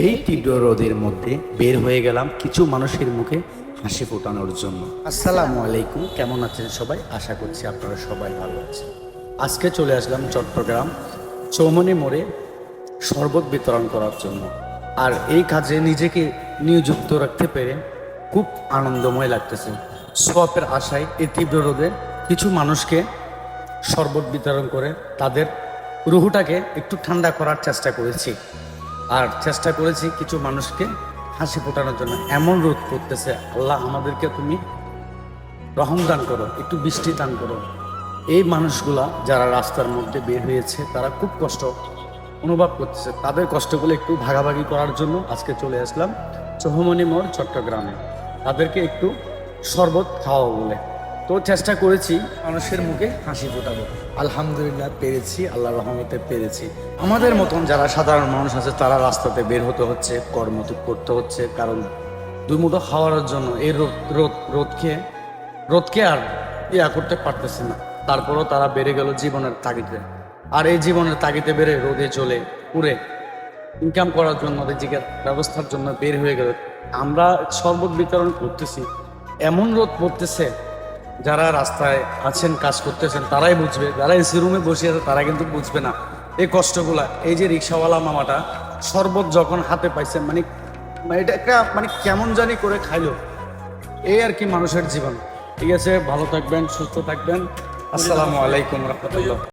এই তীব্র রোদের মধ্যে বের হয়ে গেলাম কিছু মানুষের মুখে হাসি ফোটানোর জন্য। আসসালামু আলাইকুম, কেমন আছেন সবাই? আশা করছি আপনারা সবাই ভালো আছেন। আজকে চলে আসলাম চট্টগ্রাম চৌমনি মোড়ে শরবত বিতরণ করার জন্য। আর এই কাজে নিজেকে নিয়োযুক্ত রাখতে পেরে খুব আনন্দময় লাগতেছে। সোয়াপের আশায় এই তীব্র রোদে কিছু মানুষকে শরবত বিতরণ করে তাদের রুহুটাকে একটু ঠান্ডা করার চেষ্টা করেছি। আর চেষ্টা করেছি কিছু মানুষকে হাসি ফোটানোর জন্য। এমন রোদ করতেছে আল্লাহ আমাদেরকে তুমি রহম দান করো, একটু বৃষ্টি দান করো। এই মানুষগুলা যারা রাস্তার মধ্যে বের হয়েছে, তারা খুব কষ্ট অনুভব করতেছে। তাদের কষ্টগুলো একটু ভাগাভাগি করার জন্য আজকে চলে আসলাম চৌহমণি মোড়, চট্টগ্রামে। তাদেরকে একটু শরবত খাওয়া বলে। তো চেষ্টা করেছি মানুষের মুখে হাসি ফোটাবো। আলহামদুলিল্লাহ পেরেছি আল্লাহ রহমতে পেরেছি। আমাদের মতন যারা সাধারণ মানুষ আছে, তারা রাস্তাতে বের হতে হচ্ছে, কর্ম করতে হচ্ছে, কারণ দুই মুঠো খাওয়ার জন্য এই রোদ রোদ রোদকে রোদকে আর ইয়া করতে পারতেছে না। তারপরও তারা বেড়ে গেল জীবনের তাগিদে। আর এই জীবনের তাগিদে বেড়ে রোদে চলে উড়ে ইনকাম করার জন্য নিজেকে ব্যবস্থার জন্য বের হয়ে গেল। আমরা শরবত বিতরণ করতেছি, এমন রোদ পড়তেছে যারা রাস্তায় আছেন, কাজ করতেছেন, তারাই বুঝবে। যারা এসি রুমে বসে আছে, তারা কিন্তু বুঝবে না এই কষ্টগুলা। এই যে রিক্সাওয়ালা মামাটা, শরবত যখন হাতে পাইছে মানে মানে এটা একটা মানে কেমন জানি করে খাইলো। এই আর কি মানুষের জীবন। ঠিক আছে, ভালো থাকবেন, সুস্থ থাকবেন। আসসালামু আলাইকুম রহমতুল্লাহ।